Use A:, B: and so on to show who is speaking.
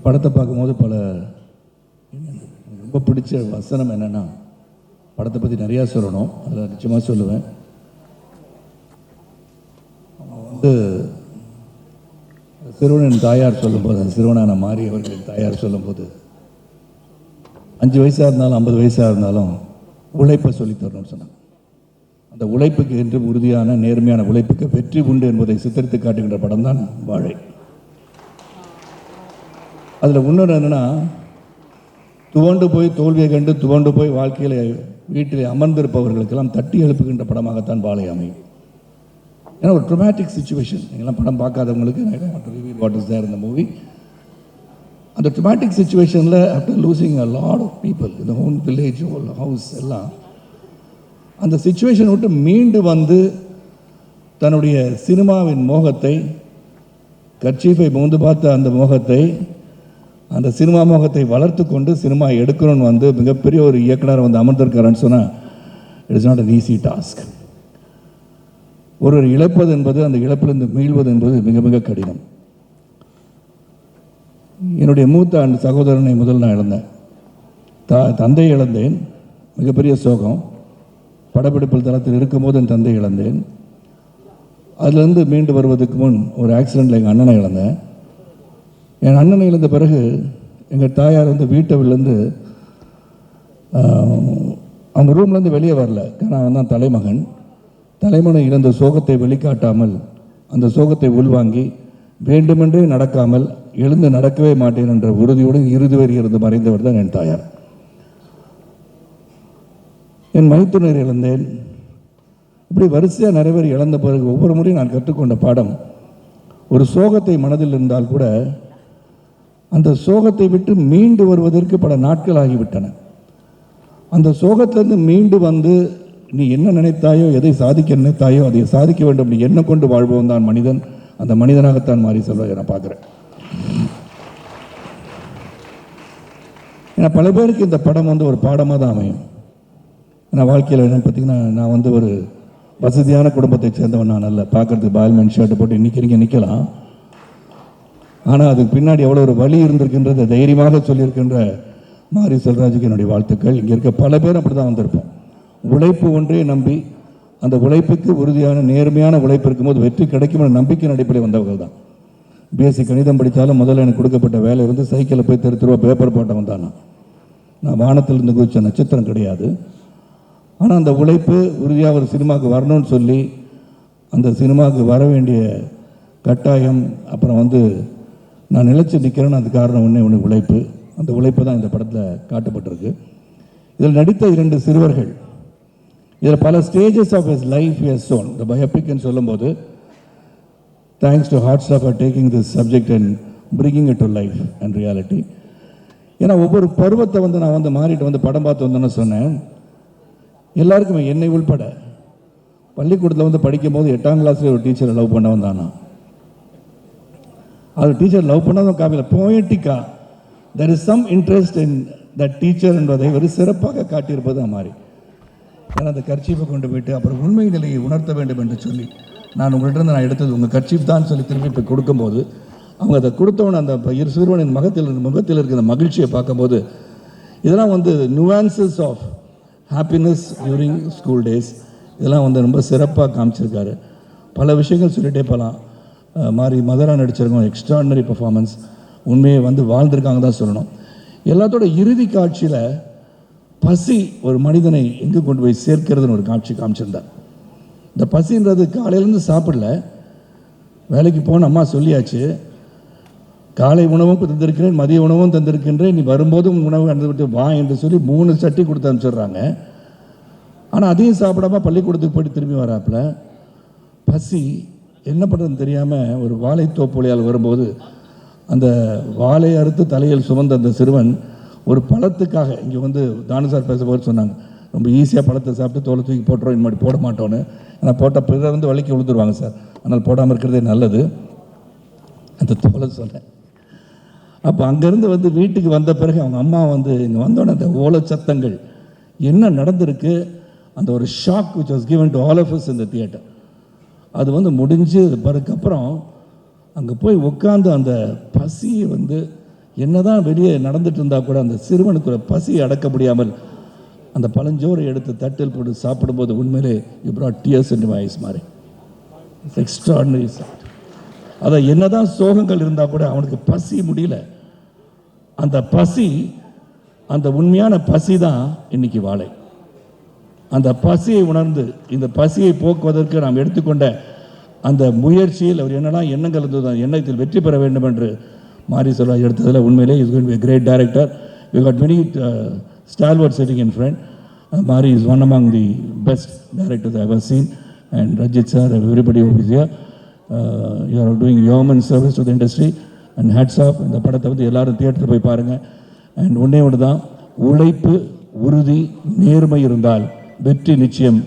A: படத்தை பார்க்கும்போது பல ரொம்ப பிடிச்ச வசனம் என்னென்னா படத்தை பற்றி நிறையா சொல்லணும். அதில் நிச்சயமாக சொல்லுவேன். அவன் வந்து சிறுவனின் தாயார் சொல்லும்போது அந்த சிறுவனான மாறி அவர்களின் தாயார் சொல்லும்போது அஞ்சு வயசாக இருந்தாலும் ஐம்பது வயசாக இருந்தாலும் உழைப்பை சொல்லித் தரணும்னு சொன்னாங்க. அந்த உழைப்புக்கு என்று உறுதியான நேர்மையான உழைப்புக்கு வெற்றி உண்டு என்பதை சித்தரித்து காட்டுகின்ற படம் தான் வாழை. அதில் இன்னொன்று என்னென்னா துவண்டு போய் தோல்வியை கண்டு துவண்டு போய் வாழ்க்கையில் வீட்டில் அமர்ந்திருப்பவர்களுக்கெல்லாம் தட்டி எழுப்புகின்ற படமாகத்தான் பாலை அமையும். ஏன்னா ஒரு ட்ரொமேட்டிக் சுச்சுவேஷன் நீங்களாம் படம் பார்க்காதவங்களுக்கு வாட் இஸ் தேர் இந்த மூவி அந்த ட்ரொமேட்டிக் சுச்சுவேஷனில் after losing a lot of people இந்த ஹோம் வில்லேஜ் ஹோல் ஹவுஸ் எல்லாம் அந்த சுச்சுவேஷன் விட்டு மீண்டு வந்து தன்னுடைய சினிமாவின் மோகத்தை கர்ச்சீஃபை மூந்து பார்த்த அந்த மோகத்தை அந்த சினிமா மோகத்தை வளர்த்து கொண்டு சினிமா எடுக்கணும்னு வந்து மிகப்பெரிய ஒரு இயக்குனர் வந்து அமர்ந்திருக்காருன்னு சொன்னால் it's not an easy task ஒருவர் இழப்பது என்பது அந்த இழப்பிலிருந்து மீள்வது என்பது மிக மிக கடினம். என்னுடைய மூத்த அந்த சகோதரனை முதல் நான் இழந்தேன். த தந்தை இழந்தேன். மிகப்பெரிய சோகம். படப்பிடிப்பில் தளத்தில் இருக்கும்போது என் தந்தை இழந்தேன். அதிலிருந்து மீண்டு வருவதற்கு முன் ஒரு ஆக்சிடெண்ட்டில் எங்கள் அண்ணனை இழந்தேன். என் அண்ணனை இழந்த பிறகு எங்கள் தாயார் வந்து வீட்டவிலேருந்து அவங்க ரூம்லேருந்து வெளியே வரல. ஏன்னா அவன் தான் தலைமகன். தலைமகன் இழந்த சோகத்தை வெளிக்காட்டாமல் அந்த சோகத்தை உள்வாங்கி வேண்டுமென்றே நடக்காமல் எழுந்து நடக்கவே மாட்டேன் என்ற உறுதியோடு இறுதி வரை இருந்து மறைந்தவர் தான் என் தாயார். என் மைத்துனர் இழந்தேன். இப்படி வரிசையாக நிறைய பேர் இழந்த பிறகு ஒவ்வொரு முறையும் நான் கற்றுக்கொண்ட பாடம் ஒரு சோகத்தை மனதில் இருந்தால் கூட அந்த சோகத்தை விட்டு மீண்டு வருவதற்கு பல நாட்கள் ஆகிவிட்டன. அந்த சோகத்திலிருந்து மீண்டு வந்து நீ என்ன நினைத்தாயோ எதை சாதிக்க நினைத்தாயோ அதை சாதிக்க வேண்டும். நீ என்ன கொண்டு வாழ்வோம் தான் மனிதன்? அந்த மனிதனாகத்தான் மாறி சொல்வதை நான் பார்க்குறேன். ஏன்னா பல பேருக்கு இந்த படம் வந்து ஒரு பாடமாக தான் அமையும். ஏன்னா வாழ்க்கையில் என்ன பார்த்தீங்கன்னா நான் வந்து ஒரு வசதியான குடும்பத்தை சேர்ந்தவன் நான் அல்ல. பார்க்கறதுக்கு பால்மேன் ஷர்ட் போட்டு நிற்கிறீங்க நிற்கலாம் ஆனால் அதுக்கு பின்னாடி எவ்வளோ ஒரு வழி இருந்திருக்கின்றத தைரியமாக சொல்லியிருக்கின்ற மாரி செல்ராஜுக்கு என்னுடைய வாழ்த்துக்கள். இங்கே இருக்க பல பேர் அப்படி தான் வந்திருப்போம். உழைப்பு ஒன்றே நம்பி அந்த உழைப்புக்கு உறுதியான நேர்மையான உழைப்பு இருக்கும்போது வெற்றி கிடைக்கும் என்ற நம்பிக்கையின் அடிப்படையில் வந்தவர்கள் தான். பிஎஸ்சி கணிதம் படித்தாலும் முதல்ல எனக்கு கொடுக்கப்பட்ட வேலை இருந்து சைக்கிளை போய் தெரு தெருவா பேப்பர் போட்டவன் தான் நான். நான் வானத்திலிருந்து குறித்த நட்சத்திரம் கிடையாது. ஆனால் அந்த உழைப்பு உறுதியாக ஒரு சினிமாவுக்கு வரணும்னு சொல்லி அந்த சினிமாவுக்கு வர வேண்டிய கட்டாயம் அப்புறம் வந்து நான் நிலச்சி நிற்கிறேன்னு அது காரணம் ஒன்றே ஒன்று உழைப்பு. அந்த உழைப்பு தான் இந்த படத்தில் காட்டப்பட்டிருக்கு. இதில் நடித்த இரண்டு சிறுவர்கள். இதில் பல stages of his life as one இந்த பயோபிக்னு சொல்லும்போது thanks to hats off are taking this subject and bringing it to life and reality ஏன்னா ஒவ்வொரு பருவத்தை வந்து நான் வந்து மாறிட்டு வந்து படம் பார்த்து வந்தேன்னு சொன்னேன். எல்லாருக்குமே என்னை உள்பட. பள்ளிக்கூடத்தில் வந்து படிக்கும் போது எட்டாம் கிளாஸ்ல ஒரு டீச்சரை லவ் பண்ண வந்தானா அவர் டீச்சர் லவ் பண்ணதும் comical போயட்டிக்கா there is some interest in that teacher என்பதை ஒரு சிறப்பாக காட்டியிருப்பது அம்மாரி. ஏன்னா அந்த கர்ச்சீப்பை கொண்டு போயிட்டு அப்புறம் உண்மை நிலையை உணர்த்த வேண்டும் என்று சொல்லி நான் உங்கள்கிட்ட நான் எடுத்தது உங்கள் கர்ச்சீஃப் தான் சொல்லி திரும்பி இப்போ கொடுக்கும்போது அவங்க அதை கொடுத்தவன அந்த இரு சிறுவனின் முகத்தில் முகத்தில் இருக்கிற மகிழ்ச்சியை பார்க்கும்போது இதெல்லாம் வந்து nuances of happiness during school days இதெல்லாம் வந்து ரொம்ப சிறப்பாக காமிச்சிருக்காரு. பல விஷயங்கள் சொல்லிகிட்டே போகலாம். மாதிரி மதரா நடிச்சிருக்கோம் எக்ஸ்ட்ராடினரி பர்ஃபார்மன்ஸ் உண்மையை வந்து வாழ்ந்திருக்காங்க தான் சொல்லணும். எல்லாத்தோட இறுதி காட்சியில் பசி ஒரு மனிதனை எங்கே கொண்டு போய் சேர்க்கிறதுன்னு ஒரு காட்சி காமிச்சிருந்தார். இந்த பசின்றது காலையிலேருந்து சாப்பிடல. வேலைக்கு போன அம்மா சொல்லியாச்சு காலை உணவும் தந்திருக்கிறேன் மதிய உணவும் தந்திருக்கின்றேன் நீ வரும்போதும் உணவு அனுப்பி விட்டு வா என்று சொல்லி மூணு சட்டி கொடுத்து அனுப்பிச்சிடுறாங்க. ஆனால் அதையும் சாப்பிடாம பள்ளிக்கூடத்துக்கு போயிட்டு திரும்பி வராப்புல பசி என்ன பண்ணுறதுன்னு தெரியாமல் ஒரு வாழைத்தோப்புலையால் வரும்போது அந்த வாழை அறுத்து தலையில் சுமந்த அந்த சிறுவன் ஒரு பழத்துக்காக இங்கே வந்து தானசார் பேசும்போது சொன்னாங்க. ரொம்ப ஈஸியாக பழத்தை சாப்பிட்டு தோலை தூக்கி போட்டுருவோம் இந்த மாதிரி போட மாட்டோன்னு ஆனால் போட்டால் பிறர் வந்து வலிக்கு விழுந்துருவாங்க சார். ஆனால் போடாமல் இருக்கிறதே நல்லது. அந்த தோலை சொன்னேன். அப்போ அங்கேருந்து வந்து வீட்டுக்கு வந்த பிறகு அவங்க அம்மா வந்து இங்கே வந்தோடனே அந்த ஓலை சத்தங்கள் என்ன நடந்திருக்கு? அந்த ஒரு shock which was given to all of us இந்த தியேட்டர் அது வந்து முடிஞ்சு பிறகுக்கப்புறம் அங்கே போய் உட்காந்து அந்த பசியை வந்து என்னதான் வெளியே நடந்துட்டு இருந்தால் கூட அந்த சிறுவனுக்குள்ள பசி அடக்க முடியாமல் அந்த பழஞ்சோரை எடுத்து தட்டில் போட்டு சாப்பிடும்போது உண்மையிலே யூ brought என்று into மாதிரி எக்ஸ்ட்ராடனரி அதை என்னதான் சோகங்கள் இருந்தால் கூட அவனுக்கு பசி முடியல. அந்த பசி அந்த உண்மையான பசி தான் இன்னைக்கு வாழை. அந்த பசியை உணர்ந்து இந்த பசியை போக்குவதற்கு நாம் எடுத்துக்கொண்ட அந்த முயற்சியில் அவர் என்னெல்லாம் எண்ணங்கள் இருந்தது அந்த எண்ணத்தில் வெற்றி பெற வேண்டும் என்று மாரி சொல்லா எடுத்ததில் உண்மையிலே is going be great director we got many stalwart sitting in front Mari is one among the best directors I have seen and Rajith sir everybody of you are doing yeoman service to the industry and hats off இந்த படத்தை வந்து எல்லாரும் தியேட்டரில் போய் பாருங்கள் and ஒன்றே ஒன்று தான் உழைப்பு உறுதி நேர்மை இருந்தால். வெற்றி நிச்சயம்.